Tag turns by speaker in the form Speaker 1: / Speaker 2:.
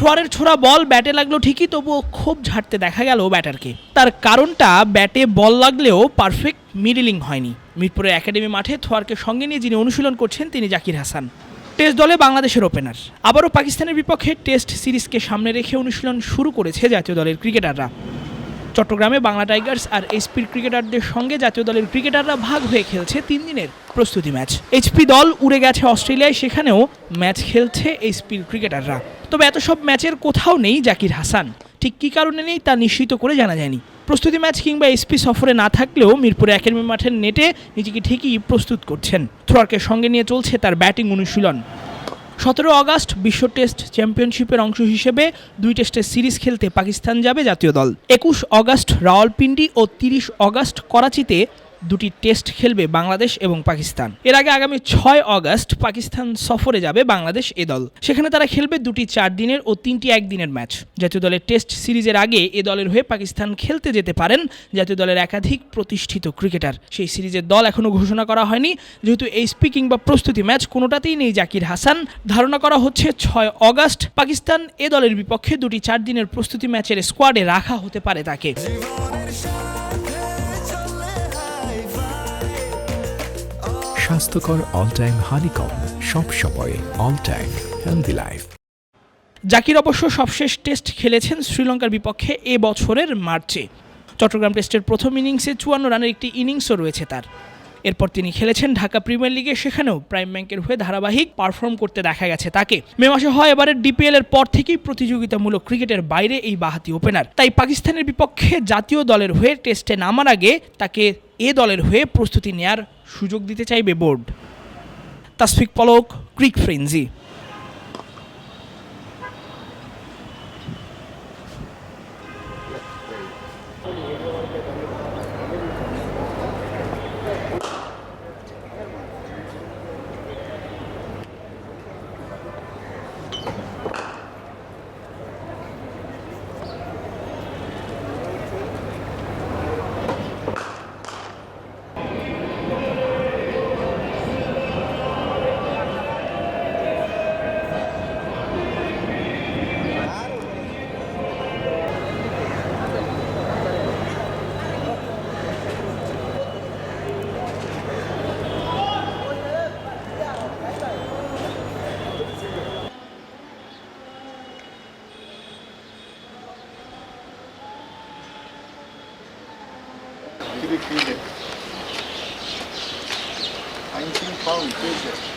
Speaker 1: থ্রোয়ারের ছোড়া বল, ব্যাটে লাগল ঠিকই, তবুও খুব ঝাড়তে দেখা গেল ব্যাটারকে। তার কারণটা, ব্যাটে বল লাগলেও পারফেক্ট মিডিলিং হয়নি। মিরপুরের একাডেমি মাঠে থোয়ারকে সঙ্গে নিয়ে যিনি অনুশীলন করছেন, তিনি জাকির হাসান। টেস্ট দলে বাংলাদেশের ওপেনার। আবারও পাকিস্তানের বিপক্ষে টেস্ট সিরিজকে সামনে রেখে অনুশীলন শুরু করেছে জাতীয় দলের ক্রিকেটাররা। চট্টগ্রামে বাংলা টাইগার্স আর এইচপির ক্রিকেটারদের সঙ্গে জাতীয় দলের ক্রিকেটাররা ভাগ হয়ে খেলছে তিন দিনের প্রস্তুতি ম্যাচ। এইচপি দল উড়ে গেছে অস্ট্রেলিয়ায়, সেখানেও ম্যাচ খেলছে এইচপির ক্রিকেটাররা। তবে এত সব ম্যাচের কোথাও নেই জাকির হাসান। ঠিক কী কারণে নেই তা নিশ্চিত করে জানা যায়নি। প্রস্তুতি ম্যাচ কিংবা এসপি সফরে না থাকলেও মিরপুরে একাডেমি মাঠের নেটে নিজেকে ঠিকই প্রস্তুত করছেন। থ্রোয়ারকে সঙ্গে নিয়ে চলছে তার ব্যাটিং অনুশীলন। সতেরো আগস্ট বিশ্ব টেস্ট চ্যাম্পিয়নশিপের অংশ হিসেবে দুই টেস্টের সিরিজ খেলতে পাকিস্তান যাবে জাতীয় দল। একুশ অগাস্ট রাওয়ালপিন্ডি ও তিরিশ অগাস্ট করাচিতে দুটি টেস্ট খেলবে বাংলাদেশ এবং পাকিস্তান। এর আগে আগামী ছয় আগস্ট পাকিস্তান সফরে যাবে বাংলাদেশ এ দল। সেখানে তারা খেলবে দুটি চার দিনের ও তিনটি একদিনের ম্যাচ। জাতীয় দলের টেস্ট সিরিজের আগে এ দলের হয়ে পাকিস্তান খেলতে যেতে পারেন জাতীয় দলের একাধিক প্রতিষ্ঠিত ক্রিকেটার। সেই সিরিজের দল এখনও ঘোষণা করা হয়নি। যেহেতু এই স্পিকিং বা প্রস্তুতি ম্যাচ কোনোটাতেই নেই জাকির হাসান। ধারণা করা হচ্ছে ছয় অগাস্ট পাকিস্তান এ দলের বিপক্ষে দুটি চার দিনের প্রস্তুতি ম্যাচের স্কোয়াডে রাখা হতে পারে তাকে।
Speaker 2: স্বাস্থ্যকর অল টাইম হানিকম সব সময় all time healthy life
Speaker 1: Zakir অবশ্য সবশেষ টেস্ট খেলেছেন শ্রীলঙ্কার বিপক্ষে এ বছরের মার্চে। চট্টগ্রাম টেস্টের প্রথম ইনিংসে চুয়ান্ন রানের একটি ইনিংসও রয়েছে তার। এরপর তিনি খেলেছেন ঢাকা প্রিমিয়ার লিগে, সেখানেও প্রাইম ব্যাংকের হয়ে ধারাবাহিক পারফর্ম করতে দেখা গেছে তাকে। মে মাসে হয় এবারের ডিপিএল এর পর থেকেই প্রতিযোগিতামূলক ক্রিকেটের বাইরে এই বাহাতি ওপেনার তাই পাকিস্তানের বিপক্ষে জাতীয় দলের হয়ে টেস্টে নামার আগে তাকে এ দলের হয়ে প্রস্তুতি নেয়ার সুযোগ দিতে চাইবে board. Tasfiq Palak cric frenzy.
Speaker 3: Kirikiri. 19 pound, is it?